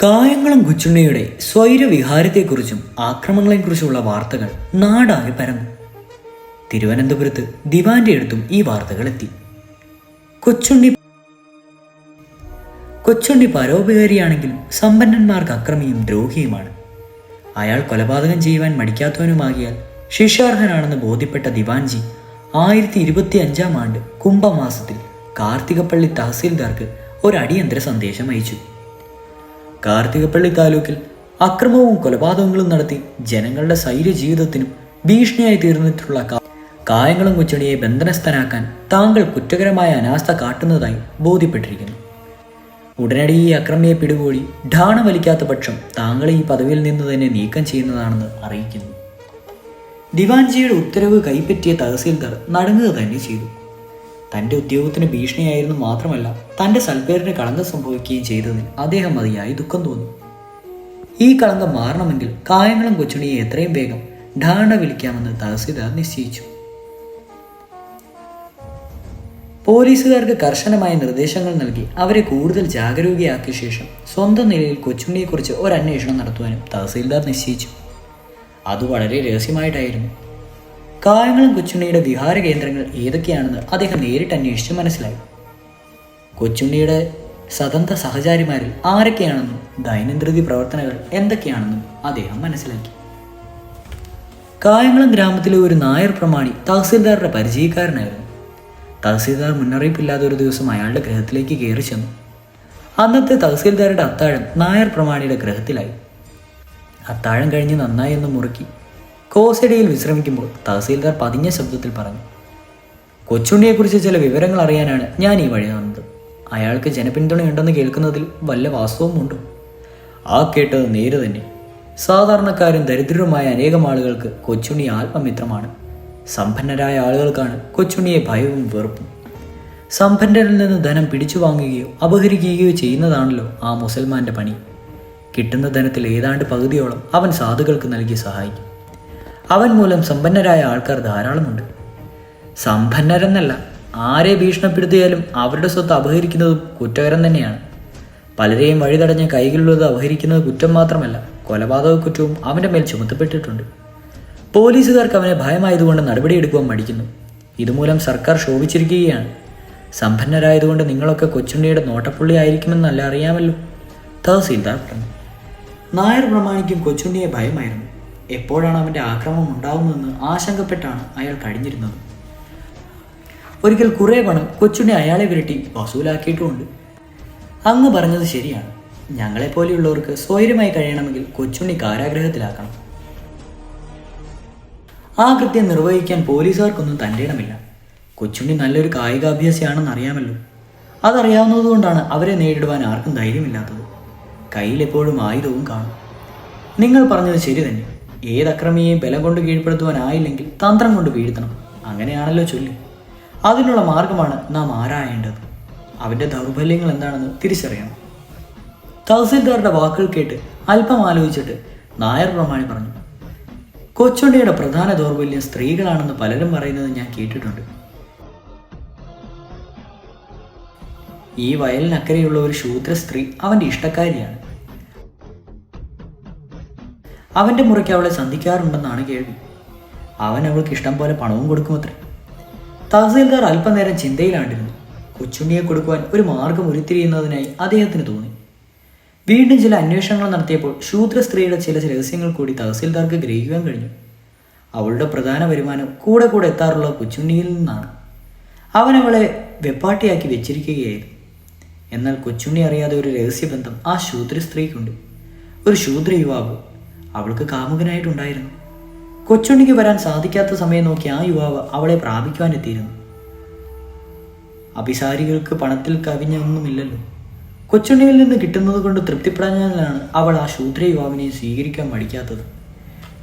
കായംകുളം കൊച്ചുണ്ണിയുടെ സ്വൈരവിഹാരത്തെക്കുറിച്ചും ആക്രമണങ്ങളെക്കുറിച്ചുമുള്ള വാർത്തകൾ നാടാകെ പരന്നു. തിരുവനന്തപുരത്ത് ദിവാന്റെ അടുത്തും ഈ വാർത്തകൾ എത്തി കൊച്ചുണ്ണി കൊച്ചുണ്ണി പരോപകാരിയാണെങ്കിലും സമ്പന്നന്മാർക്ക് അക്രമിയും ദ്രോഹിയുമാണ്. അയാൾ കൊലപാതകം ചെയ്യുവാൻ മടിക്കാത്തവനുമാകിയാൽ ശിക്ഷാർഹനാണെന്ന് ബോധ്യപ്പെട്ട ദിവാൻജി ആയിരത്തി ഇരുപത്തി അഞ്ചാം ആണ്ട് കുംഭമാസത്തിൽ കാർത്തികപ്പള്ളി തഹസീൽദാർക്ക് ഒരു അടിയന്തര സന്ദേശം അയച്ചു കാർത്തികപ്പള്ളി താലൂക്കിൽ അക്രമവും കൊലപാതകങ്ങളും നടത്തി ജനങ്ങളുടെ സൈര്യ ജീവിതത്തിനും ഭീഷണിയായി തീർന്നിട്ടുള്ള കായങ്ങളും കൊച്ചുണിയെ ബന്ധനസ്ഥനാക്കാൻ താങ്കൾ കുറ്റകരമായ അനാസ്ഥ കാട്ടുന്നതായി ബോധ്യപ്പെട്ടിരിക്കുന്നു. ഉടനടി ഈ അക്രമിയെ പിടികൂടി ഢാണ വലിക്കാത്ത പക്ഷം താങ്കളെ ഈ പദവിയിൽ നിന്ന് തന്നെ നീക്കം ചെയ്യുന്നതാണെന്ന് അറിയിക്കുന്നു. ദിവാൻജിയുടെ ഉത്തരവ് കൈപ്പറ്റിയ തഹസീൽദാർ നടങ്ങുക തന്നെ ചെയ്തു. തന്റെ ഉദ്യോഗത്തിന് ഭീഷണിയായിരുന്നു മാത്രമല്ല തന്റെ സൽപ്പേരിന് കളങ്കം സംഭവിക്കുകയും ചെയ്തതിൽ അദ്ദേഹം മതിയായി ദുഃഖം തോന്നി. ഈ കളങ്കം മാറണമെങ്കിൽ കായംകുളം കൊച്ചുണിയെ എത്രയും വേഗം ഢാണ വിളിക്കാമെന്ന് തഹസീൽദാർ നിശ്ചയിച്ചു. പോലീസുകാർക്ക് കർശനമായ നിർദ്ദേശങ്ങൾ നൽകി അവരെ കൂടുതൽ ജാഗരൂകയാക്കിയ ശേഷം സ്വന്തം നിലയിൽ കൊച്ചുണ്ണിയെക്കുറിച്ച് ഒരു അന്വേഷണം നടത്തുവാനും തഹസീൽദാർ നിശ്ചയിച്ചു. അത് വളരെ രഹസ്യമായിട്ടായിരുന്നു. കായംകുളം കൊച്ചുണ്ണിയുടെ വിഹാര കേന്ദ്രങ്ങൾ ഏതൊക്കെയാണെന്ന് അദ്ദേഹം നേരിട്ട് അന്വേഷിച്ച് മനസ്സിലായി. കൊച്ചുണ്ണിയുടെ സ്വതന്ത്ര സഹചാരിമാരിൽ ആരൊക്കെയാണെന്നും ദൈനംദിന പ്രവർത്തനങ്ങൾ എന്തൊക്കെയാണെന്നും അദ്ദേഹം മനസ്സിലാക്കി. കായംകുളം ഗ്രാമത്തിലെ ഒരു നായർ പ്രമാണി തഹസീൽദാറുടെ പരിചയക്കാരനായിരുന്നു. തഹസീൽദാർ മുന്നറിയിപ്പില്ലാതെ ഒരു ദിവസം അയാളുടെ ഗൃഹത്തിലേക്ക് കയറി ചെന്നു. അന്നത്തെ തഹസീൽദാരുടെ അത്താഴം നായർ പ്രമാണിയുടെ ഗൃഹത്തിലായി. അത്താഴം കഴിഞ്ഞ് നന്നായി ഒന്ന് മുറുക്കി കോസടിയിൽ വിശ്രമിക്കുമ്പോൾ തഹസീൽദാർ പതിഞ്ഞ ശബ്ദത്തിൽ പറഞ്ഞു കൊച്ചുണ്ണിയെക്കുറിച്ച് ചില വിവരങ്ങൾ അറിയാനാണ് ഞാൻ ഈ വഴി വന്നത് അയാൾക്ക് ജനപിന്തുണയുണ്ടെന്ന് കേൾക്കുന്നതിൽ വല്ല വാസ്തവമുണ്ടോ ആ കേട്ടത് നേര് തന്നെ. സാധാരണക്കാരും ദരിദ്രരുമായ അനേകം ആളുകൾക്ക് കൊച്ചുണ്ണി ആത്മമിത്രമാണ്. സമ്പന്നരായ ആളുകൾക്കാണ് കൊച്ചുണ്ണിയെ ഭയവും വെറുപ്പും. സമ്പന്നരിൽ നിന്ന് ധനം പിടിച്ചു വാങ്ങുകയോ അപഹരിക്കുകയോ ചെയ്യുന്നതാണല്ലോ ആ മുസൽമാന്റെ പണി. കിട്ടുന്ന ധനത്തിൽ ഏതാണ്ട് പകുതിയോളം അവൻ സാധുക്കൾക്ക് നൽകി സഹായിക്കും. അവൻ മൂലം സമ്പന്നരായ ആൾക്കാർ ധാരാളമുണ്ട്. സമ്പന്നരെന്നല്ല ആരെ ഭീഷണപ്പെടുത്തിയാലും അവരുടെ സ്വത്ത് അപഹരിക്കുന്നതും കുറ്റകരം തന്നെയാണ്. പലരെയും വഴിതടഞ്ഞ് കൈകളിലുള്ളത് അപഹരിക്കുന്നത് കുറ്റം മാത്രമല്ല കൊലപാതക കുറ്റവും അവന്റെ മേൽ ചുമത്തപ്പെട്ടിട്ടുണ്ട്. പോലീസുകാർക്ക് അവനെ ഭയമായതുകൊണ്ട് നടപടിയെടുക്കുവാൻ മടിക്കുന്നു. ഇതുമൂലം സർക്കാർ ശോഭിച്ചിരിക്കുകയാണ്. സമ്പന്നരായതുകൊണ്ട് നിങ്ങളൊക്കെ കൊച്ചുണ്ണിയുടെ നോട്ടപ്പുള്ളി ആയിരിക്കുമെന്നല്ല അറിയാമല്ലോ. തഹസീൽദാർ പറഞ്ഞു. നായർ പ്രമാണിക്കും കൊച്ചുണ്ണിയെ ഭയമായിരുന്നു. എപ്പോഴാണ് അവന്റെ ആക്രമണം ഉണ്ടാകുന്നതെന്ന് ആശങ്കപ്പെട്ടാണ് അയാൾ കഴിഞ്ഞിരുന്നത്. ഒരിക്കൽ കുറേ പണം കൊച്ചുണ്ണി അയാളെ വിരട്ടി വസൂലാക്കിയിട്ടുമുണ്ട്. അങ്ങ് പറഞ്ഞത് ശരിയാണ്. ഞങ്ങളെപ്പോലെയുള്ളവർക്ക് സ്വൈര്യമായി കഴിയണമെങ്കിൽ കൊച്ചുണ്ണി കാരാഗ്രഹത്തിലാക്കണം. ആ കൃത്യം നിർവഹിക്കാൻ പോലീസുകാർക്കൊന്നും തന്റെ ഇടമില്ല കൊച്ചുണ്ണി നല്ലൊരു കായികാഭ്യാസിയാണെന്ന് അറിയാമല്ലോ അതറിയാവുന്നതുകൊണ്ടാണ് അവരെ നേരിടുവാൻ ആർക്കും ധൈര്യമില്ലാത്തത്. കയ്യിലെപ്പോഴും ആയുധവും കാണും. നിങ്ങൾ പറഞ്ഞത് ശരി തന്നെ. ഏതക്രമിയെയും ബലം കൊണ്ട് കീഴ്പ്പെടുത്തുവാനായില്ലെങ്കിൽ തന്ത്രം കൊണ്ട് വീഴ്ത്തണം അങ്ങനെയാണല്ലോ ചൊല്ലി. അതിനുള്ള മാർഗമാണ് നാം ആരായേണ്ടത്. അവന്റെ ദൗർബല്യങ്ങൾ എന്താണെന്ന് തിരിച്ചറിയണം. തഹസിൽദാറുടെ വാക്കുകൾ കേട്ട് അല്പം ആലോചിച്ചിട്ട് നായർ പ്രമാണി പറഞ്ഞു കൊച്ചുണ്ടിയുടെ പ്രധാന ദൗർബല്യം സ്ത്രീകളാണെന്ന് പലരും പറയുന്നത് ഞാൻ കേട്ടിട്ടുണ്ട്. ഈ വയലിനക്കരെയുള്ള ഒരു ശൂദ്ര സ്ത്രീ അവന്റെ ഇഷ്ടക്കാരിയാണ്. അവന്റെ മുറയ്ക്ക് അവളെ സന്ധിക്കാറുണ്ടെന്നാണ് കേൾവി. അവൻ അവൾക്ക് ഇഷ്ടം പോലെ പണവും കൊടുക്കുമത്രേ. തഹസീൽദാർ അല്പനേരം ചിന്തയിലാണ്ടിരുന്നു. കൊച്ചുണ്ണിയെ കൊടുക്കുവാൻ ഒരു മാർഗം ഉരുത്തിരിയുന്നതിനായി അദ്ദേഹത്തിന് തോന്നി. വീണ്ടും ചില അന്വേഷണങ്ങൾ നടത്തിയപ്പോൾ ശൂദ്ര സ്ത്രീയുടെ ചില രഹസ്യങ്ങൾ കൂടി തഹസീൽദാർക്ക് ഗ്രഹിക്കുവാൻ കഴിഞ്ഞു. അവളുടെ പ്രധാന വരുമാനം കൂടെ കൂടെ എത്താറുള്ള കൊച്ചുണ്ണിയിൽ നിന്നാണ്. അവൻ അവളെ വെപ്പാട്ടിയാക്കി വെച്ചിരിക്കുകയായിരുന്നു. എന്നാൽ കൊച്ചുണ്ണി അറിയാതെ ഒരു രഹസ്യബന്ധം ആ ശൂദ്ര സ്ത്രീക്കുണ്ട്. ഒരു ശൂദ്ര യുവാവ് അവൾക്ക് കാമുകനായിട്ടുണ്ടായിരുന്നു. കൊച്ചുണ്ണിക്ക് വരാൻ സാധിക്കാത്ത സമയം നോക്കി ആ യുവാവ് അവളെ പ്രാപിക്കുവാൻ എത്തിയിരുന്നു അഭിസാരികൾക്ക് പണത്തിൽ കവിഞ്ഞൊന്നുമില്ലല്ലോ. കൊച്ചുണ്ണിയിൽ നിന്ന് കിട്ടുന്നത് കൊണ്ട് തൃപ്തിപ്പെടാനാണ് അവൾ ആ ശൂദ്ര യുവാവിനെ സ്വീകരിക്കാൻ മടിക്കാത്തത്.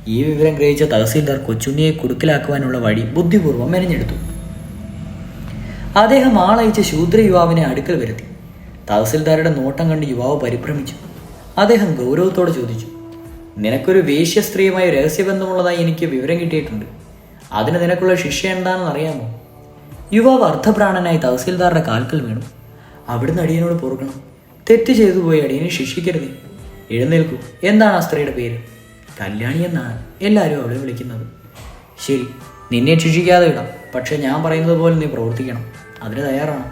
ഈ വിവരം ഗ്രഹിച്ച തഹസീൽദാർ കൊച്ചുണ്ണിയെ കുടുക്കിലാക്കുവാനുള്ള വഴി ബുദ്ധിപൂർവം മെനഞ്ഞെടുത്തു. അദ്ദേഹം ആളയച്ച ശൂദ്ര യുവാവിനെ അടുക്കൽ വരുത്തി. തഹസിൽദാരുടെ നോട്ടം കണ്ട് യുവാവ് പരിഭ്രമിച്ചു. അദ്ദേഹം ഗൗരവത്തോടെ ചോദിച്ചു നിനക്കൊരു വേശ്യ സ്ത്രീയുമായി രഹസ്യബന്ധമുള്ളതായി എനിക്ക് വിവരം കിട്ടിയിട്ടുണ്ട്. അതിന് നിനക്കുള്ള ശിക്ഷ എന്താണെന്ന് അറിയാമോ? യുവാവ് അർദ്ധപ്രാണനായി തഹസീൽദാറുടെ കാൽക്കൽ വീണു. അവിടുന്ന് അടിയനോട് പൊറുക്കണം. തെറ്റ് ചെയ്തു പോയി അടിയനെ ശിക്ഷിക്കരുത്. എഴുന്നേൽക്കൂ. എന്താണ് ആ സ്ത്രീയുടെ പേര്? കല്യാണി എന്നാണ് എല്ലാവരും അവളെ വിളിക്കുന്നത്. ശരി നിന്നെ ശിക്ഷിക്കാതെ വിടാം പക്ഷെ ഞാൻ പറയുന്നത് പോലെ നീ പ്രവർത്തിക്കണം. അതിന് തയ്യാറാണ്.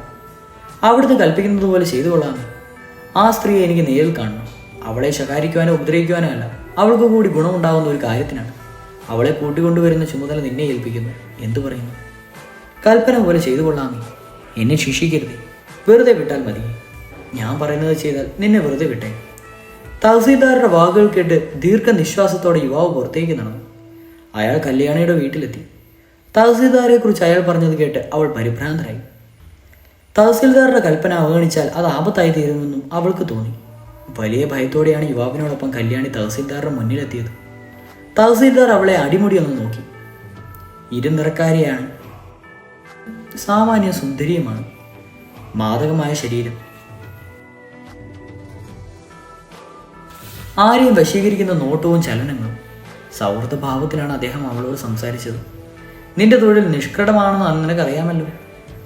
അവിടുന്ന് കൽപ്പിക്കുന്നത് പോലെ ചെയ്തു കൊള്ളാമേ ആ സ്ത്രീയെ എനിക്ക് നേരിൽ കാണണം. അവളെ ശകാരിക്കുവാനോ ഉപദ്രവിക്കുവാനോ അല്ല. അവൾക്ക് കൂടി ഗുണമുണ്ടാകുന്ന ഒരു കാര്യത്തിനാണ്. അവളെ കൂട്ടിക്കൊണ്ടുവരുന്ന ചുമതല നിന്നെ ഏൽപ്പിക്കുന്നു. എന്തു പറയുന്നു? കൽപ്പന പോലെ ചെയ്തു കൊള്ളാമേ. എന്നെ ശിക്ഷിക്കരുത്. വെറുതെ വിട്ടാൽ മതി. ഞാൻ പറയുന്നത് ചെയ്താൽ നിന്നെ വെറുതെ വിട്ടേ. തഹസീൽദാരുടെ വാക്കുകൾ കേട്ട് ദീർഘനിശ്വാസത്തോടെ യുവാവ് പുറത്തേക്ക് നടന്നു. അയാൾ കല്യാണിയുടെ വീട്ടിലെത്തി. തഹസീൽദാരെ കുറിച്ച് അയാൾ പറഞ്ഞത് കേട്ട് അവൾ പരിഭ്രാന്തരായി തഹസീൽദാരുടെ കൽപ്പന അവഗണിച്ചാൽ അത് ആപത്തായി തീരുമെന്നും അവൾക്ക് തോന്നി. വലിയ ഭയത്തോടെയാണ് യുവാവിനോടൊപ്പം കല്യാണി തഹസീൽദാറുടെ മുന്നിലെത്തിയത്. തഹസീൽദാർ അവളെ അടിമുടി ഒന്ന് നോക്കി. ഇരുനിറക്കാരിയാണ്. സാമാന്യ സുന്ദരിയുമാണ്. മാതകമായ ശരീരം. ആരെയും വശീകരിക്കുന്ന നോട്ടവും ചലനങ്ങളും സൗഹൃദഭാവത്തിലാണ് അദ്ദേഹം അവളോട് സംസാരിച്ചത്. നിന്റെ തൊഴിൽ നിഷ്കടമാണെന്ന് നിനക്കറിയാമല്ലോ.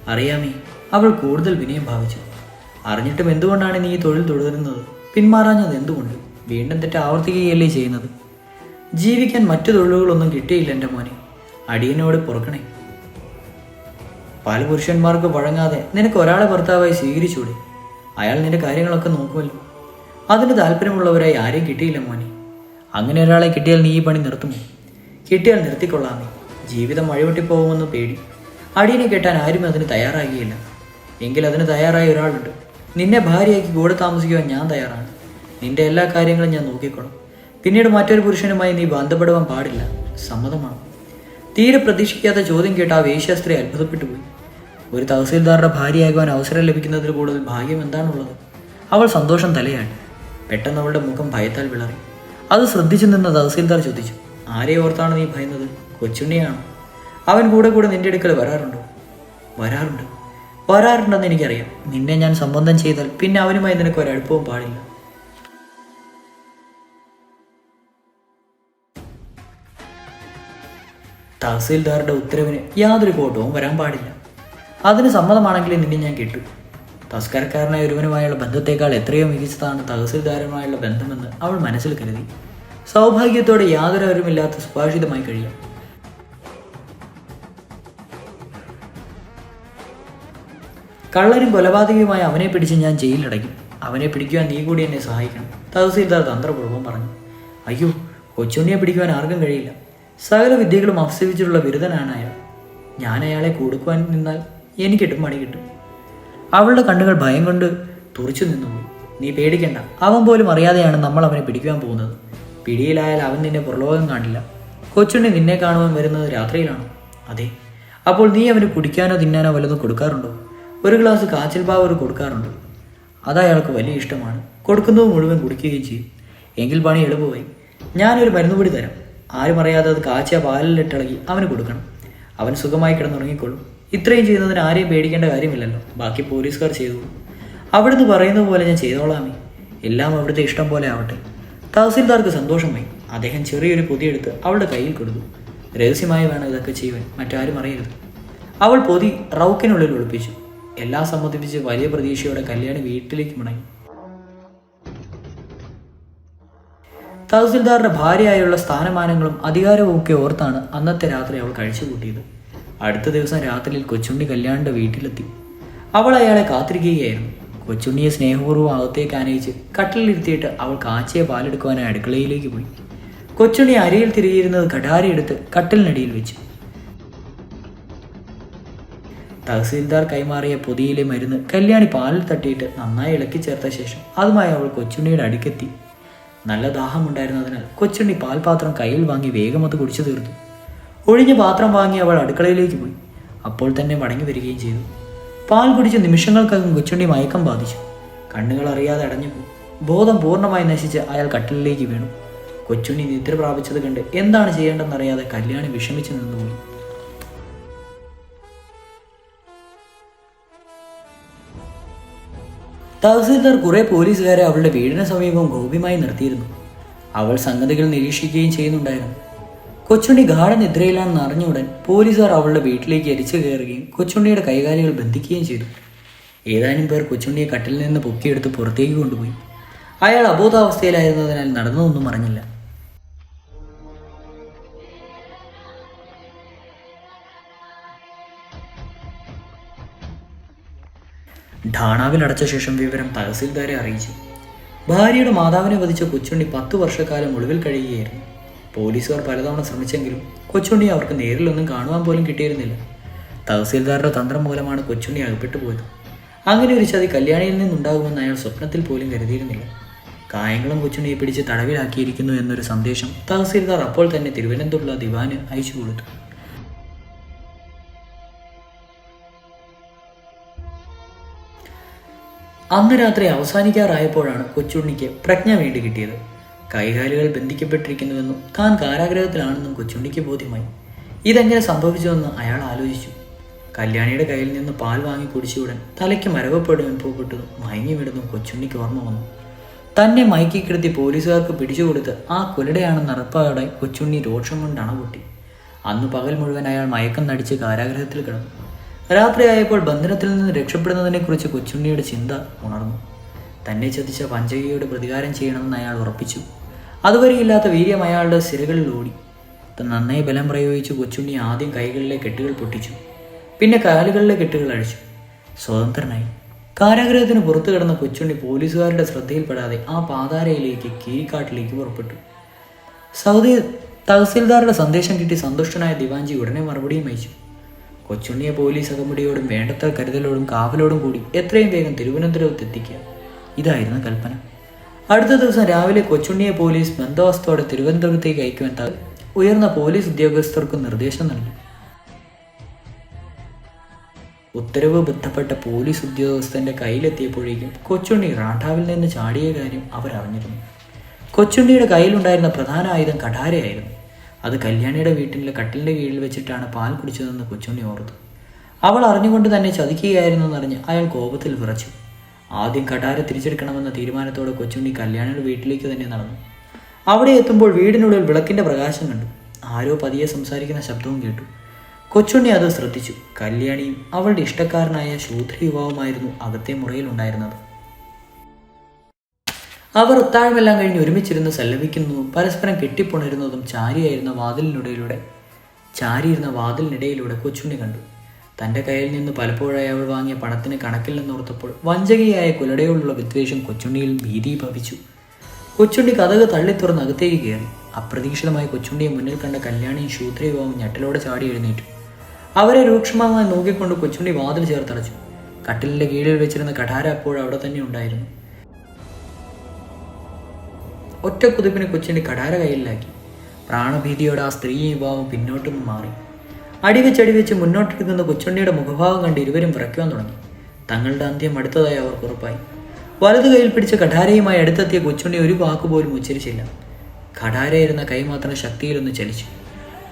അറിയാമേ അവൾ കൂടുതൽ വിനയം ഭാവിച്ചു. അറിഞ്ഞിട്ടും എന്തുകൊണ്ടാണ് നീ ഈ തൊഴിൽ തുടരുന്നത്? പിന്മാറാഞ്ഞത് എന്തുകൊണ്ട്? വീണ്ടും തെറ്റ് ആവർത്തിക്കുകയല്ലേ ചെയ്യുന്നത്? ജീവിക്കാൻ മറ്റു തൊഴിലുകളൊന്നും കിട്ടിയില്ല എന്റെ മോനെ. അടിയനോട് പൊറുക്കണേ. പല പുരുഷന്മാർക്ക് വഴങ്ങാതെ നിനക്ക് ഒരാളെ ഭർത്താവായി സ്വീകരിച്ചൂടെ? അയാൾ നിന്റെ കാര്യങ്ങളൊക്കെ നോക്കുമല്ലോ. അതിന് താല്പര്യമുള്ളവരായി ആരെയും കിട്ടിയില്ല മോനെ. അങ്ങനെ ഒരാളെ കിട്ടിയാൽ നീ ഈ പണി നിർത്തുമോ? കിട്ടിയാൽ നിർത്തിക്കൊള്ളാം നീ. ജീവിതം വഴിവെട്ടിപ്പോകുമെന്ന് പേടി. അടിയനെ കെട്ടാൻ ആരും അതിന് തയ്യാറാകിയില്ല. എങ്കിൽ അതിന് തയ്യാറായ ഒരാളുണ്ട്. നിന്നെ ഭാര്യയാക്കി കൂടെ താമസിക്കുവാൻ ഞാൻ തയ്യാറാണ്. നിന്റെ എല്ലാ കാര്യങ്ങളും ഞാൻ നോക്കിക്കോളും. പിന്നീട് മറ്റൊരു പുരുഷനുമായി നീ ബന്ധപ്പെടുവാൻ പാടില്ല. സമ്മതമാണ്. തീരെ പ്രതീക്ഷിക്കാത്ത ചോദ്യം കേട്ട് ആ വേശ്യാസ്ത്രീ അത്ഭുതപ്പെട്ടു പോയി. ഒരു തഹസീൽദാറുടെ ഭാര്യയാകുവാൻ അവസരം ലഭിക്കുന്നതിൽ കൂടുതൽ ഭാഗ്യം എന്താണുള്ളത്? അവൾ സന്തോഷം തലയാണ് പെട്ടെന്ന് അവളുടെ മുഖം ഭയത്താൽ വിളറി. അത് ശ്രദ്ധിച്ചു നിന്ന തഹസീൽദാർ ചോദിച്ചു ആരെ ഓർത്താണ് നീ ഭയന്നത്? കൊച്ചുണ്ണിയാണോ? അവൻ കൂടെ കൂടെ നിന്റെ അടുക്കൽ വരാറുണ്ടോ? വരാറുണ്ട്. വരാറുണ്ടെന്ന് എനിക്കറിയാം. നിന്നെ ഞാൻ സംബന്ധം ചെയ്താൽ പിന്നെ അവനുമായി നിനക്ക് ഒരടുപ്പവും പാടില്ല. തഹസീൽദാറുടെ ഉത്തരവിന് യാതൊരു കോട്ടവും വരാൻ പാടില്ല. അതിന് സമ്മതമാണെങ്കിൽ നിന്നെ ഞാൻ കിട്ടു. തസ്കരക്കാരനായ ഒരുവനുമായുള്ള ബന്ധത്തേക്കാൾ എത്രയോ മികച്ചതാണ് തഹസീൽദാരുമായുള്ള ബന്ധമെന്ന് അവൾ മനസ്സിൽ കരുതി. സൗഭാഗ്യത്തോടെ യാതൊരു അവരുമില്ലാത്ത സുഭാഷിതമായി കഴിയാം. കള്ളനും കൊലപാതകയുമായ അവനെ പിടിച്ച് ഞാൻ ജയിലിലടയ്ക്കും. അവനെ പിടിക്കുവാൻ നീ കൂടി എന്നെ സഹായിക്കണം. തഹസീൽദാർ തന്ത്രപൂർവം പറഞ്ഞു. അയ്യോ കൊച്ചുണ്ണിയെ പിടിക്കുവാൻ ആർക്കും കഴിയില്ല. സകല വിദ്യകളും അവസരിച്ചിട്ടുള്ള ബിരുദനാണ് അയാൾ. ഞാൻ അയാളെ കൊടുക്കുവാൻ നിന്നാൽ എനിക്കിട്ടും പണി കിട്ടും. അവളുടെ കണ്ണുകൾ ഭയം കൊണ്ട് തുറച്ചു നിന്നു നീ പേടിക്കണ്ട. അവൻ പോലും അറിയാതെയാണ് നമ്മൾ അവനെ പിടിക്കുവാൻ പോകുന്നത്. പിടിയിലായാൽ അവൻ നിന്നെ പുറലോകം കാണില്ല. കൊച്ചുണ്ണി നിന്നെ കാണുവാൻ വരുന്നത് രാത്രിയിലാണ്. അതെ അപ്പോൾ നീ അവന് കുടിക്കാനോ തിന്നാനോ വല്ലതും കൊടുക്കാറുണ്ടോ? ഒരു ഗ്ലാസ് കാച്ചിൽ പാവർ കൊടുക്കാറുണ്ട്. അത് അയാൾക്ക് വലിയ ഇഷ്ടമാണ്. കൊടുക്കുന്നത് മുഴുവൻ കുടിക്കുകയും ചെയ്യും. എങ്കിൽ പണി എളുപ്പമായി. ഞാനൊരു മരുന്നുപൊടി തരാം. ആരും അറിയാതെ അത് കാച്ചിയ പാലിലിട്ടിളകി അവന് കൊടുക്കണം. അവൻ സുഖമായി കിടന്നുറങ്ങിക്കൊള്ളും ഇത്രയും ചെയ്യുന്നതിന് ആരെയും പേടിക്കേണ്ട കാര്യമില്ലല്ലോ. ബാക്കി പോലീസുകാർ ചെയ്തു. അവിടുന്ന് പറയുന്ന പോലെ ഞാൻ ചെയ്തോളാമേ. എല്ലാം അവിടുത്തെ ഇഷ്ടം പോലെ ആവട്ടെ. തഹസിൽദാർക്ക് സന്തോഷമായി. അദ്ദേഹം ചെറിയൊരു പൊതി എടുത്ത് അവളുടെ കയ്യിൽ കൊടുത്തു. രഹസ്യമായി വേണം ഇതൊക്കെ ചെയ്യുവാൻ. മറ്റാരും അറിയരുത്. അവൾ പൊതി റൗക്കിനുള്ളിൽ ഒളിപ്പിച്ചു. എല്ലാം സമ്മതിപ്പിച്ച് വലിയ പ്രതീക്ഷയോടെ കല്യാണി വീട്ടിലേക്ക് മടങ്ങി. തഹസിൽദാറുടെ ഭാര്യയായുള്ള സ്ഥാനമാനങ്ങളും അധികാരവും ഒക്കെ ഓർത്താണ് അന്നത്തെ രാത്രി അവൾ കഴിച്ചുകൂട്ടിയത്. അടുത്ത ദിവസം രാത്രിയിൽ കൊച്ചുണ്ണി കല്യാണിന്റെ വീട്ടിലെത്തി. അവൾ അയാളെ കാത്തിരിക്കുകയായിരുന്നു. കൊച്ചുണ്ണിയെ സ്നേഹപൂർവം അകത്തേക്ക് ആനയിച്ച് കട്ടിലിരുത്തിയിട്ട് അവൾ കാച്ചിയ പാലെടുക്കുവാനായി അടുക്കളയിലേക്ക് പോയി. കൊച്ചുണ്ണി അരിയിൽ തിരികിയിരുന്നത് കടാരിയെടുത്ത് കട്ടിലിനടിയിൽ വെച്ചു. തഹസീൽദാർ കൈമാറിയ പൊതിയിലെ മരുന്ന് കല്യാണി പാലിൽ തട്ടിയിട്ട് നന്നായി ഇളക്കി ചേർത്ത ശേഷം അതുമായി അവൾ കൊച്ചുണ്ണിയുടെ അടുക്കെത്തി. നല്ല ദാഹമുണ്ടായിരുന്നതിനാൽ കൊച്ചുണ്ണി പാൽപാത്രം കയ്യിൽ വാങ്ങി വേഗം അത് കുടിച്ചു തീർത്തു. ഒഴിഞ്ഞ പാത്രം വാങ്ങി അവൾ അടുക്കളയിലേക്ക് പോയി. അപ്പോൾ തന്നെ മടങ്ങി വരികയും ചെയ്തു. പാൽ കുടിച്ച് നിമിഷങ്ങൾക്കകം കൊച്ചുണ്ണി മയക്കം ബാധിച്ചു. കണ്ണുകൾ അറിയാതെ അടഞ്ഞു പോയി. ബോധം പൂർണമായി നശിച്ച് അയാൾ കട്ടിലിലേക്ക് വീണു. കൊച്ചുണ്ണി നിദ്ര പ്രാപിച്ചത് കണ്ട് എന്താണ് ചെയ്യേണ്ടതെന്നറിയാതെ കല്യാണി വിഷമിച്ചു നിന്നുപോയി. തഹസീൽദാർ കുറെ പോലീസുകാരെ അവളുടെ വീടിന് സമീപം ഗോപ്യമായി നിർത്തിയിരുന്നു. അവൾ സംഗതികൾ നിരീക്ഷിക്കുകയും ചെയ്യുന്നുണ്ടായിരുന്നു. കൊച്ചുണ്ണി ഗാഠനിദ്രയിലാണെന്ന് അറിഞ്ഞുടൻ പോലീസുകാർ അവളുടെ വീട്ടിലേക്ക് എരിച്ചു കയറുകയും കൊച്ചുണ്ണിയുടെ കൈകാലുകൾ ബന്ധിക്കുകയും ചെയ്തു. ഏതാനും പേർ കൊച്ചുണ്ണിയെ കട്ടിൽ നിന്ന് പൊക്കിയെടുത്ത് പുറത്തേക്ക് കൊണ്ടുപോയി. അയാൾ അബോധാവസ്ഥയിലായിരുന്നതിനാൽ നടന്നതൊന്നും അറിഞ്ഞില്ല. ഠാണാവിൽ അടച്ച ശേഷം വിവരം തഹസിൽദാരെ അറിയിച്ചു. ഭാര്യയുടെ മാതാവിനെ വധിച്ച കൊച്ചുണ്ണി പത്ത് വർഷക്കാലം ഒളിവിൽ കഴിയുകയായിരുന്നു. പോലീസുകാർ പലതവണ ശ്രമിച്ചെങ്കിലും കൊച്ചുണ്ണി അവർക്ക് നേരിലൊന്നും കാണുവാൻ പോലും കിട്ടിയിരുന്നില്ല. തഹസീൽദാരുടെ തന്ത്രം മൂലമാണ് കൊച്ചുണ്ണി അകപ്പെട്ടു പോയത്. അങ്ങനെ ഒരു ചതി കല്യാണിയിൽ നിന്നുണ്ടാകുമെന്ന് അയാൾ സ്വപ്നത്തിൽ പോലും കരുതിയിരുന്നില്ല. കായങ്ങളും കൊച്ചുണ്ണിയെ പിടിച്ച് തടവിലാക്കിയിരിക്കുന്നു എന്നൊരു സന്ദേശം തഹസീൽദാർ അപ്പോൾ തന്നെ തിരുവനന്തപുരം ദിവാന് അയച്ചു കൊടുത്തു. അന്ന് രാത്രി അവസാനിക്കാറായപ്പോഴാണ് കൊച്ചുണ്ണിക്ക് പ്രജ്ഞ വേണ്ടി കിട്ടിയത്. കൈകാലുകൾ ബന്ധിക്കപ്പെട്ടിരിക്കുന്നുവെന്നും താൻ കാരാഗ്രഹത്തിലാണെന്നും കൊച്ചുണ്ണിക്ക് ബോധ്യമായി. ഇതെങ്ങനെ സംഭവിച്ചുവെന്ന് അയാൾ ആലോചിച്ചു. കല്യാണിയുടെ കയ്യിൽ നിന്ന് പാൽ വാങ്ങി കുടിച്ച ഉടൻ തലയ്ക്ക് മരവപ്പെടും അനുഭവപ്പെട്ടതും മയങ്ങി വിടുന്നു കൊച്ചുണ്ണിക്ക് ഓർമ്മ വന്നു. തന്നെ മയക്കി കിടത്തി പോലീസുകാർക്ക് പിടിച്ചുകൊടുത്ത് ആ കുലടയാണെന്ന് അറപ്പാടെ കൊച്ചുണ്ണി രോക്ഷം കൊണ്ട് അണപൊട്ടി അന്ന് പകൽ മുഴുവൻ അയാൾ മയക്കം നടിച്ച് കാരാഗ്രഹത്തിൽ കിടന്നു. രാത്രിയായപ്പോൾ ബന്ധനത്തിൽ നിന്ന് രക്ഷപ്പെടുന്നതിനെക്കുറിച്ച് കൊച്ചുണ്ണിയുടെ ചിന്ത ഉണർന്നു. തന്നെ ചതിച്ച പഞ്ചകിയോട് പ്രതികാരം ചെയ്യണമെന്ന് അയാൾ ഉറപ്പിച്ചു. അതുവരെയില്ലാത്ത വീര്യം അയാളുടെ സിരകളിൽ ഓടി. നന്നായി ബലം പ്രയോഗിച്ച് കൊച്ചുണ്ണി ആദ്യം കൈകളിലെ കെട്ടുകൾ പൊട്ടിച്ചു. പിന്നെ കാലുകളിലെ കെട്ടുകൾ അഴിച്ചു. സ്വതന്ത്രനായി. കാരാഗ്രഹത്തിന് പുറത്തു കിടന്ന കൊച്ചുണ്ണി പോലീസുകാരുടെ ശ്രദ്ധയിൽപ്പെടാതെ ആ പാതാരയിലേക്ക് കീരിക്കാട്ടിലേക്ക് പുറപ്പെട്ടു. സൗദി തഹസീൽദാറുടെ സന്ദേശം കിട്ടി സന്തുഷ്ടനായ ദിവാൻജി ഉടനെ മറുപടിയും അയച്ചു. കൊച്ചുണ്ണിയെ പോലീസ് അകമ്പടിയോടും വേണ്ടത്ര കരുതലോടും കാവലോടും കൂടി എത്രയും വേഗം തിരുവനന്തപുരത്ത് എത്തിക്കുക. ഇതായിരുന്നു കൽപ്പന. അടുത്ത ദിവസം രാവിലെ കൊച്ചുണ്ണിയെ പോലീസ് ബന്ദോബസ്തോടെ തിരുവനന്തപുരത്തേക്ക് അയക്കുവാൻ ഉയർന്ന പോലീസ് ഉദ്യോഗസ്ഥർക്ക് നിർദ്ദേശം നൽകി. ഉത്തരവ് ബന്ധപ്പെട്ട പോലീസ് ഉദ്യോഗസ്ഥന്റെ കയ്യിലെത്തിയപ്പോഴേക്കും കൊച്ചുണ്ണി റാഠാവിൽ നിന്ന് ചാടിയ കാര്യം അവർ അറിഞ്ഞിരുന്നു കൊച്ചുണ്ണിയുടെ കയ്യിലുണ്ടായിരുന്ന പ്രധാന ആയുധം കഠാരയായിരുന്നു. അത് കല്യാണിയുടെ വീട്ടിലെ കട്ടിലിന്റെ കീഴിൽ വെച്ചിട്ടാണ് പാൽ കുടിച്ചതെന്ന് കൊച്ചുണ്ണി ഓർത്തു. അവൾ അറിഞ്ഞുകൊണ്ട് തന്നെ ചതിക്കുകയായിരുന്നു എന്നറിഞ്ഞ് അയാൾ കോപത്തിൽ വിറച്ചു. ആദ്യം കടാര തിരിച്ചെടുക്കണമെന്ന തീരുമാനത്തോടെ കൊച്ചുണ്ണി കല്യാണിയുടെ വീട്ടിലേക്ക് തന്നെ നടന്നു. അവിടെ എത്തുമ്പോൾ വീടിനുള്ളിൽ വിളക്കിന്റെ പ്രകാശം കണ്ടു. ആരോ പതിയെ സംസാരിക്കുന്ന ശബ്ദവും കേട്ടു. കൊച്ചുണ്ണി അത് ശ്രദ്ധിച്ചു. കല്യാണിയും അവളുടെ ഇഷ്ടക്കാരനായ ശൂദ്ര യുവാവുമായിരുന്നു അകത്തെ മുറിയിൽ ഉണ്ടായിരുന്നത്. അവർ ഒത്താഴമെല്ലാം കഴിഞ്ഞ് ഒരുമിച്ചിരുന്ന് സല്ലപിക്കുന്നതും പരസ്പരം കെട്ടിപ്പുണരുന്നതും ചാരിയായിരുന്ന വാതിലിനിടയിലൂടെ ചാരിയിരുന്ന വാതിലിനിടയിലൂടെ കൊച്ചുണ്ണി കണ്ടു. തന്റെ കയ്യിൽ നിന്ന് പലപ്പോഴായി അവൾ വാങ്ങിയ പണത്തിന് കണക്കിൽ നിന്നോർത്തപ്പോൾ വഞ്ചകയായ കുലടയോടുള്ള വിദ്വേഷം കൊച്ചുണ്ണിയിൽ ഭീതി ഭവിച്ചു. കൊച്ചുണ്ണി കഥക് തള്ളിത്തുറന്ന് അകത്തേക്ക് കയറി. അപ്രതീക്ഷിതമായി കൊച്ചുണ്ണിയെ മുന്നിൽ കണ്ട കല്യാണിയും ശൂദ്രയുവാവും ഞെട്ടലോടെ ചാടി എഴുന്നേറ്റു. അവരെ രൂക്ഷമായി നോക്കിക്കൊണ്ട് കൊച്ചുണ്ണി വാതിൽ ചേർത്തടച്ചു. കട്ടിലിന്റെ കീഴിൽ വെച്ചിരുന്ന കഠാര അപ്പോൾ അവിടെ തന്നെ ഉണ്ടായിരുന്നു. ഒറ്റ കുതിപ്പിന് കൊച്ചിന് കടാര കയ്യിലാക്കി. പ്രാണഭീതിയോടെ ആ സ്ത്രീ യുവാവും പിന്നോട്ടും മാറി. അടിവെച്ച് അടിവെച്ച് മുന്നോട്ടെടുക്കുന്ന കൊച്ചുണ്ണിയുടെ മുഖഭാവം കണ്ട് ഇരുവരും വിറയ്ക്കുവാൻ തുടങ്ങി. തങ്ങളുടെ അന്ത്യം അടുത്തതായി അവർക്ക് ഉറപ്പായി. വലതു കയ്യിൽ പിടിച്ച കഠാരയുമായി അടുത്തെത്തിയ കൊച്ചുണ്ണി ഒരു വാക്കുപോലും ഉച്ചരിച്ചില്ല. കഠാരയിരുന്ന കൈ മാത്രം ശക്തിയിലൊന്ന് ചലിച്ചു.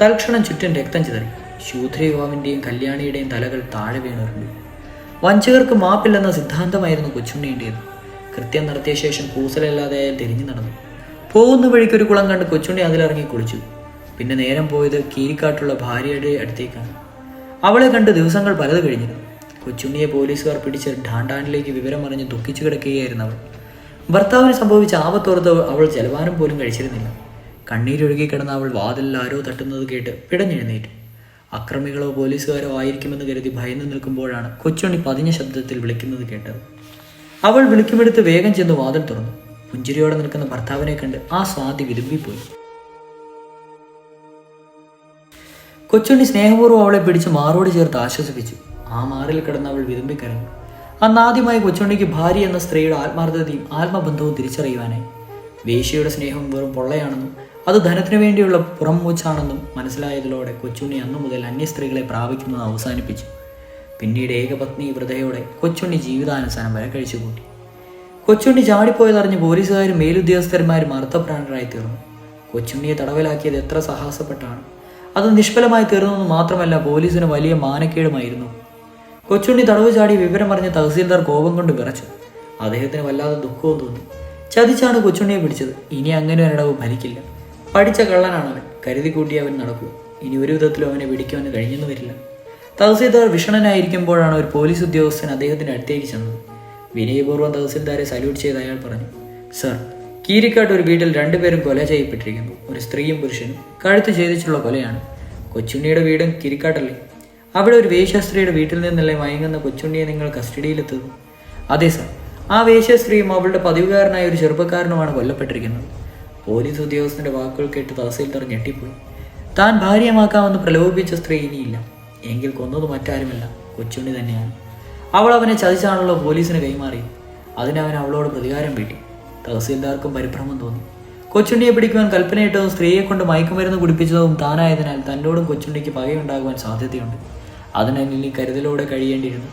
തൽക്ഷണം ചുറ്റും രക്തം ചിതറി. ശൂദ്ര യുവാവിന്റെയും കല്യാണിയുടെയും തലകൾ താഴെ വീണുരുണ്ടു. വഞ്ചകർക്ക് മാപ്പില്ലെന്ന സിദ്ധാന്തമായിരുന്നു കൊച്ചുണ്ണിയുടേത്. കൃത്യം നടത്തിയ ശേഷം കൂസലല്ലാതെ തിരിഞ്ഞു നടന്നു. പോകുന്ന വഴിക്ക് ഒരു കുളം കണ്ട് കൊച്ചുണ്ണി അതിലിറങ്ങി കുളിച്ചു. പിന്നെ നേരം പോയത് കീരിക്കാട്ടുള്ള ഭാര്യയുടെ അടുത്തേക്കാണ്. അവളെ കണ്ട് ദിവസങ്ങൾ പലത് കഴിഞ്ഞിരുന്നു. കൊച്ചുണ്ണിയെ പോലീസുകാർ പിടിച്ച് ഡാണ്ടാനിലേക്ക് വിവരമറിഞ്ഞ് ദുഃഖിച്ചു കിടക്കുകയായിരുന്നു അവൾ. ഭർത്താവിന് സംഭവിച്ച ആപത്തോർത്ത് അവൾ ജലപാനം പോലും കഴിച്ചിരുന്നില്ല. കണ്ണീരൊഴുകി കിടന്ന അവൾ വാതിലിൽ ആരോ തട്ടുന്നത് കേട്ട് പിടഞ്ഞെഴുന്നേറ്റു. അക്രമികളോ പോലീസുകാരോ ആയിരിക്കുമെന്ന് കരുതി ഭയന്നു നിൽക്കുമ്പോഴാണ് കൊച്ചുണ്ണി പതിഞ്ഞ ശബ്ദത്തിൽ വിളിക്കുന്നത് കേട്ടത്. അവൾ വിളിക്കുമെടുത്ത് വേഗം ചെന്ന് വാതിൽ തുറന്നു. പുഞ്ചിരിയോടെ നിൽക്കുന്ന ഭർത്താവിനെ കണ്ട് ആ സ്വാതി വിരുമ്പിപ്പോയി കൊച്ചുണ്ണി സ്നേഹപൂർവം അവളെ പിടിച്ച് മാറോട് ചേർത്ത് ആശ്വസിപ്പിച്ചു. ആ മാറിൽ കിടന്ന് അവൾ വിരുമ്പിക്കരഞ്ഞു അന്നാദ്യമായി കൊച്ചുണ്ണിക്ക് ഭാര്യ എന്ന സ്ത്രീയുടെ ആത്മാർത്ഥതയും ആത്മബന്ധവും തിരിച്ചറിയുവാനായി. വേശ്യയുടെ സ്നേഹം വെറും പൊള്ളയാണെന്നും അത് ധനത്തിനു വേണ്ടിയുള്ള പുറംമൂച്ചാണെന്നും മനസ്സിലായതിലൂടെ കൊച്ചുണ്ണി അന്നു മുതൽ അന്യ സ്ത്രീകളെ പ്രാപിക്കുന്നത് അവസാനിപ്പിച്ചു. പിന്നീട് ഏകപത്നി വ്രതയോടെ കൊച്ചുണ്ണി ജീവിതാനുസാരം വരെ കഴിച്ചുകൂട്ടി. കൊച്ചുണ്ണി ചാടിപ്പോയതറിഞ്ഞ് പോലീസുകാരും മേലുദ്യോഗസ്ഥന്മാരും അർത്ഥപ്രാണരായി തീർന്നു. കൊച്ചുണ്ണിയെ തടവിലാക്കിയത് എത്ര സാഹസപ്പെട്ടാണ്. അത് നിഷ്ഫലമായി തീർന്നെന്ന് മാത്രമല്ല പോലീസിന് വലിയ മാനക്കേടുമായിരുന്നു. കൊച്ചുണ്ണി തടവ് ചാടി വിവരം അറിഞ്ഞ് തഹസീൽദാർ കോപം കൊണ്ട് വിറച്ചു. അദ്ദേഹത്തിന് വല്ലാതെ ദുഃഖവും തോന്നി. ചതിച്ചാണ് കൊച്ചുണ്ണിയെ പിടിച്ചത്. ഇനി അങ്ങനെ ഒരിടവ് ഭരിക്കില്ല പഠിച്ച കള്ളനാണ് അവൻ കരുതി കൂട്ടി അവൻ നടക്കൂ ഇനി ഒരു വിധത്തിലും അവനെ പിടിക്കുവാൻ കഴിഞ്ഞെന്ന് വരില്ല. തഹസീൽദാർ വിഷണനായിരിക്കുമ്പോഴാണ് ഒരു പോലീസ് ഉദ്യോഗസ്ഥൻ അദ്ദേഹത്തിന്റെ അടുത്തേക്ക് ചെന്നത്. വിനയപൂർവം തഹസിൽദാരെ സല്യൂട്ട് ചെയ്ത് അയാൾ പറഞ്ഞു സർ കീരിക്കാട്ട് ഒരു വീട്ടിൽ രണ്ടുപേരും കൊല ചെയ്യപ്പെട്ടിരിക്കുന്നു. ഒരു സ്ത്രീയും പുരുഷനും കഴുത്ത് ഛേദിച്ചുള്ള കൊലയാണ്. കൊച്ചുണ്ണിയുടെ വീടും കിരിക്കാട്ടല്ലേ? അവിടെ ഒരു വേശ്യാസ്ത്രീയുടെ വീട്ടിൽ നിന്നല്ലേ മയങ്ങുന്ന കൊച്ചുണ്ണിയെ നിങ്ങൾ കസ്റ്റഡിയിലെത്തുന്നു? അതെ സർ ആ വേശ്യാസ്ത്രീയും അവളുടെ പതിവുകാരനായ ഒരു ചെറുപ്പക്കാരനുമാണ് കൊല്ലപ്പെട്ടിരിക്കുന്നത്. പോലീസ് ഉദ്യോഗസ്ഥന്റെ വാക്കുകൾ കേട്ട് തഹസീൽദാർ ഞെട്ടിപ്പോയി. താൻ ഭാര്യമാക്കാമെന്ന് പ്രലോഭിപ്പിച്ച സ്ത്രീ ഇനിയില്ല. എങ്കിൽ കൊന്നത് മറ്റാരുമല്ല. കൊച്ചുണ്ണി തന്നെയാണ്. അവൾ അവനെ ചതിച്ചാണല്ലോ പോലീസിന് കൈമാറി. അതിനവൻ അവളോട് പ്രതികാരം വീട്ടി. തഹസീൽദാർക്കും പരിഭ്രമം തോന്നി. കൊച്ചുണ്ണിയെ പിടിക്കുവാൻ കൽപ്പനയിട്ടതും സ്ത്രീയെ കൊണ്ട് മയക്കുമരുന്ന് കുടിപ്പിച്ചതും താനായതിനാൽ തന്നോടും കൊച്ചുണ്ണിക്ക് പകയുണ്ടാകുവാൻ സാധ്യതയുണ്ട്. അതിനാൽ ഇനി കരുതലോടെ കഴിയേണ്ടിയിരുന്നു.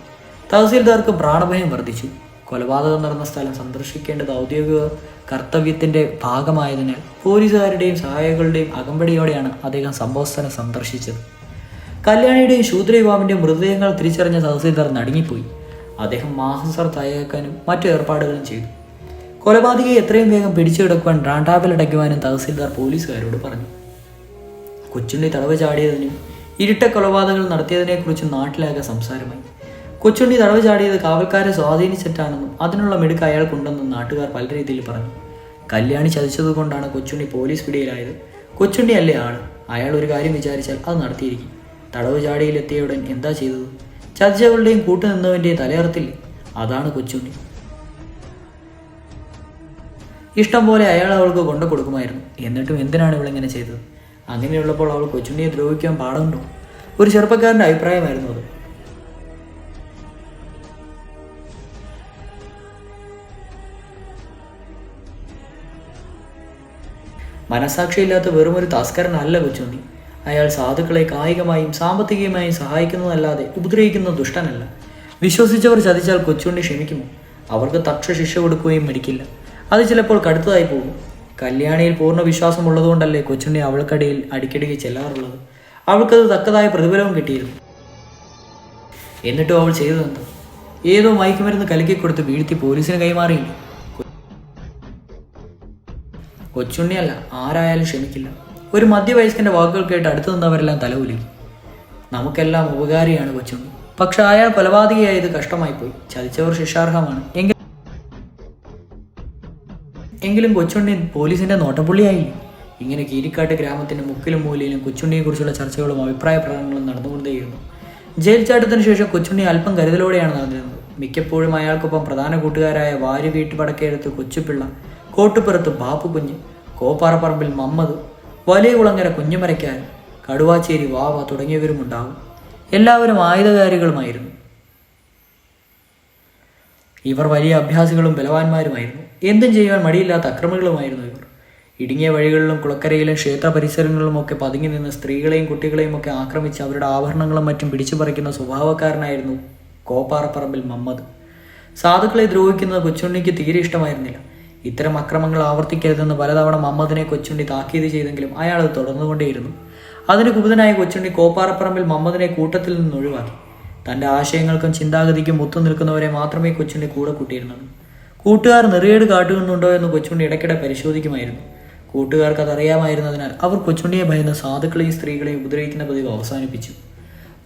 തഹസീൽദാർക്ക് പ്രാണഭയം വർദ്ധിച്ചു. കൊലപാതകം നടന്ന സ്ഥലം സന്ദർശിക്കേണ്ടത് ഔദ്യോഗിക കർത്തവ്യത്തിന്റെ ഭാഗമായതിനാൽ പോലീസുകാരുടെയും സഹായികളുടെയും അകമ്പടിയോടെയാണ് അദ്ദേഹം സംഭവസ്ഥലം സന്ദർശിച്ചത്. കല്യാണിയുടെയും ശൂദ്രയുവാവിന്റെയും മൃതദേഹങ്ങൾ തിരിച്ചറിഞ്ഞ തഹസീൽദാർ നടുങ്ങിപ്പോയി. അദ്ദേഹം മാഹസർ തയ്യാക്കാനും മറ്റു ഏർപ്പാടുകളും ചെയ്തു. കൊലപാതകയെ എത്രയും വേഗം പിടിച്ചെടുക്കുവാൻ റാണ്ടാപ്പിലടയ്ക്കുവാനും തഹസീൽദാർ പോലീസുകാരോട് പറഞ്ഞു. കൊച്ചുണ്ണി തടവ് ചാടിയതിനും ഇരുട്ട കൊലപാതകങ്ങൾ നടത്തിയതിനെക്കുറിച്ചും നാട്ടിലാകെ സംസാരമായി. കൊച്ചുണ്ണി തടവ് ചാടിയത് കാവൽക്കാരെ സ്വാധീനിച്ചിട്ടാണെന്നും അതിനുള്ള മിടുക്ക് അയാൾക്കുണ്ടെന്നും നാട്ടുകാർ പല രീതിയിൽ പറഞ്ഞു. കല്യാണി ചതിച്ചതുകൊണ്ടാണ് കൊച്ചുണ്ണി പോലീസ് പിടിയിലായത്. കൊച്ചുണ്ണി അല്ലേ ആണ് അയാൾ ഒരു കാര്യം വിചാരിച്ചാൽ അത് നടത്തിയിരിക്കും. തടവ് ചാടിയിലെത്തിയയുടൻ എന്താ ചെയ്തത്? ചതിച്ചവളുടെയും കൂട്ടുനിന്നവന്റെയും തലയറത്തില്ലേ അതാണ് കൊച്ചുണ്ണി. ഇഷ്ടം പോലെ അയാൾ അവൾക്ക് കൊണ്ടു കൊടുക്കുമായിരുന്നു. എന്നിട്ടും എന്തിനാണ് ഇവളിങ്ങനെ ചെയ്തത്? അങ്ങനെയുള്ളപ്പോൾ അവൾ കൊച്ചുണ്ണിയെ ദ്രോഹിക്കാൻ പാടുണ്ടോ? ഒരു ചെറുപ്പക്കാരന്റെ അഭിപ്രായമായിരുന്നു അത്. മനസാക്ഷിയില്ലാത്ത വെറുമൊരു തസ്കരനല്ല കൊച്ചുണ്ണി. അയാൾ സാധുക്കളെ കായികമായും സാമ്പത്തികമായും സഹായിക്കുന്നതല്ലാതെ ഉപദ്രവിക്കുന്ന ദുഷ്ടനല്ല. വിശ്വസിച്ചവർ ചതിച്ചാൽ കൊച്ചുണ്ണി ക്ഷമിക്കുമോ? അവർക്ക് തക്ഷ ശിക്ഷ കൊടുക്കുകയും മടിക്കില്ല. അത് ചിലപ്പോൾ കടുത്തതായി പോകും. കല്യാണിയിൽ പൂർണ വിശ്വാസമുള്ളതുകൊണ്ടല്ലേ കൊച്ചുണ്ണി അവൾക്കടിയിൽ അടിക്കടിക്ക് ചെല്ലാറുള്ളത്? അവൾക്കത് തക്കതായ പ്രതിഫലവും കിട്ടിയിരുന്നു. എന്നിട്ടും അവൾ ചെയ്തതെന്താ? ഏതോ മയക്കുമരുന്ന് കലക്കി കൊടുത്ത് വീഴ്ത്തി പോലീസിന് കൈമാറിയില്ല? കൊച്ചുണ്ണിയല്ല ആരായാലും ക്ഷമിക്കില്ല. ഒരു മധ്യവയസ്കന്റെ വാക്കുകൾ കേട്ട് അടുത്തു നിന്നവരെല്ലാം തലകുലുക്കി നമുക്കെല്ലാം ഉപകാരിയാണ് കൊച്ചുണ്ണി. പക്ഷെ അയാൾ കൊലപാതകയായത് കഷ്ടമായി പോയി ചതിച്ചവർ ശിക്ഷാർഹമാണ്. എങ്കിൽ എങ്കിലും കൊച്ചുണ്ണി പോലീസിന്റെ നോട്ടപ്പുള്ളിയായി ഇങ്ങനെ കീരിക്കാട്ട് ഗ്രാമത്തിന്റെ മുക്കിലും മൂലയിലും കൊച്ചുണ്ണിയെക്കുറിച്ചുള്ള ചർച്ചകളും അഭിപ്രായ പ്രകടനങ്ങളും നടന്നുകൊണ്ടേയിരുന്നു. ജയിൽ ചാട്ടത്തിന് ശേഷം കൊച്ചുണ്ണി അല്പം കരുതലോടെയാണ് നടന്നിരുന്നത്. മിക്കപ്പോഴും അയാൾക്കൊപ്പം പ്രധാന കൂട്ടുകാരായ വാരി വീട്ടുപടക്കെടുത്ത് കൊച്ചുപിള്ള കോട്ടുപുറത്ത് ബാപ്പു കുഞ്ഞ് കോപ്പാറപ്പറമ്പിൽ മമ്മദ് വലിയ കുളങ്ങര കുഞ്ഞുമരയ്ക്കാൻ കടുവാച്ചേരി വാവ തുടങ്ങിയവരും ഉണ്ടാകും എല്ലാവരും ആയുധകാരികളുമായിരുന്നു. ഇവർ വലിയ അഭ്യാസികളും ബലവാന്മാരുമായിരുന്നു. എന്തും ചെയ്യുവാൻ മടിയില്ലാത്ത അക്രമികളുമായിരുന്നു ഇവർ. ഇടുങ്ങിയ വഴികളിലും കുളക്കരയിലും ക്ഷേത്ര പരിസരങ്ങളിലും ഒക്കെ പതുങ്ങി നിന്ന് സ്ത്രീകളെയും കുട്ടികളെയും ഒക്കെ ആക്രമിച്ച് അവരുടെ ആഭരണങ്ങളും മറ്റും പിടിച്ചു പറിക്കുന്ന സ്വഭാവക്കാരനായിരുന്നു കോപ്പാറപ്പറമ്പിൽ മമ്മദ്. സാധുക്കളെ ദ്രോഹിക്കുന്നത് കൊച്ചുണ്ണിക്ക് തീരെ ഇഷ്ടമായിരുന്നില്ല. ഇത്തരം അക്രമങ്ങൾ ആവർത്തിക്കരുതെന്ന് പലതവണ മമ്മദിനെ കൊച്ചുണ്ണി താക്കീത് ചെയ്തെങ്കിലും അയാൾ അത് തുടർന്നുകൊണ്ടേയിരുന്നു. അതിന് കുപിതനായ കൊച്ചുണ്ണി കോപ്പാറപ്പറമ്പിൽ മമ്മദിനെ കൂട്ടത്തിൽ നിന്ന് ഒഴിവാക്കി. തന്റെ ആശയങ്ങൾക്കും ചിന്താഗതിക്കും മുത്തു നിൽക്കുന്നവരെ മാത്രമേ കൊച്ചുണ്ണി കൂടെ കൂട്ടിയിരുന്നുള്ളൂ. കൂട്ടുകാർ നിറയേട് കാട്ടുന്നുണ്ടോ എന്ന് കൊച്ചുണ്ണി ഇടയ്ക്കിടെ പരിശോധിക്കുമായിരുന്നു. കൂട്ടുകാർക്ക് അതറിയാമായിരുന്നതിനാൽ അവർ കൊച്ചുണ്ണിയെ ഭയന്ന് സാധുക്കളെയും സ്ത്രീകളെയും ഉപദ്രവിക്കുന്ന പതിവ് അവസാനിപ്പിച്ചു.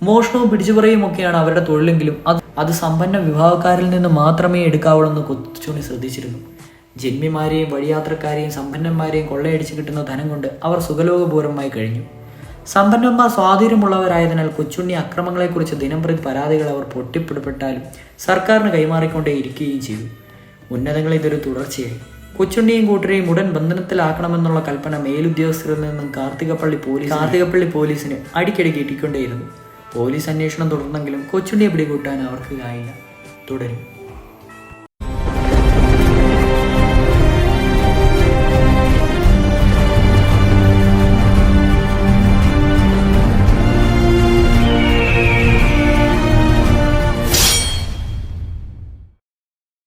മോഷണവും പിടിച്ചുപറയും ഒക്കെയാണ് അവരുടെ തൊഴിലെങ്കിലും അത് അത് സമ്പന്ന വിഭാഗക്കാരിൽ നിന്ന് മാത്രമേ എടുക്കാവുള്ളൂ എന്ന് കൊച്ചുണ്ണി ശ്രദ്ധിച്ചിരുന്നു. ജന്മിമാരെയും വഴിയാത്രക്കാരെയും സമ്പന്നന്മാരെയും കൊള്ളയടിച്ച് കിട്ടുന്ന ധനം കൊണ്ട് അവർ സുഖലോകപൂർവമായി കഴിഞ്ഞു. സമ്പന്നന്മാർ സ്വാധീനമുള്ളവരായതിനാൽ കൊച്ചുണ്ണി അക്രമങ്ങളെക്കുറിച്ച് ദിനംപ്രതി പരാതികൾ അവർ പൊട്ടിപ്പിടപ്പെട്ടാലും സർക്കാരിന് കൈമാറിക്കൊണ്ടേ ഇരിക്കുകയും ചെയ്തു. ഉന്നതങ്ങളിൽ ഇതൊരു തുടർച്ചയായി. കൊച്ചുണ്ണിയും കൂട്ടരെയും ഉടൻ ബന്ധനത്തിലാക്കണമെന്നുള്ള കൽപ്പന മേലുദ്യോഗസ്ഥരിൽ നിന്നും കാർത്തികപ്പള്ളി പോലീസ് കാർത്തികപ്പള്ളി പോലീസിന് അടിക്കടി കിട്ടിക്കൊണ്ടേയിരുന്നു. പോലീസ് അന്വേഷണം തുടർന്നെങ്കിലും കൊച്ചുണ്ണിയെ പിടികൂട്ടാൻ അവർക്ക് ആയില്ല തുടരും.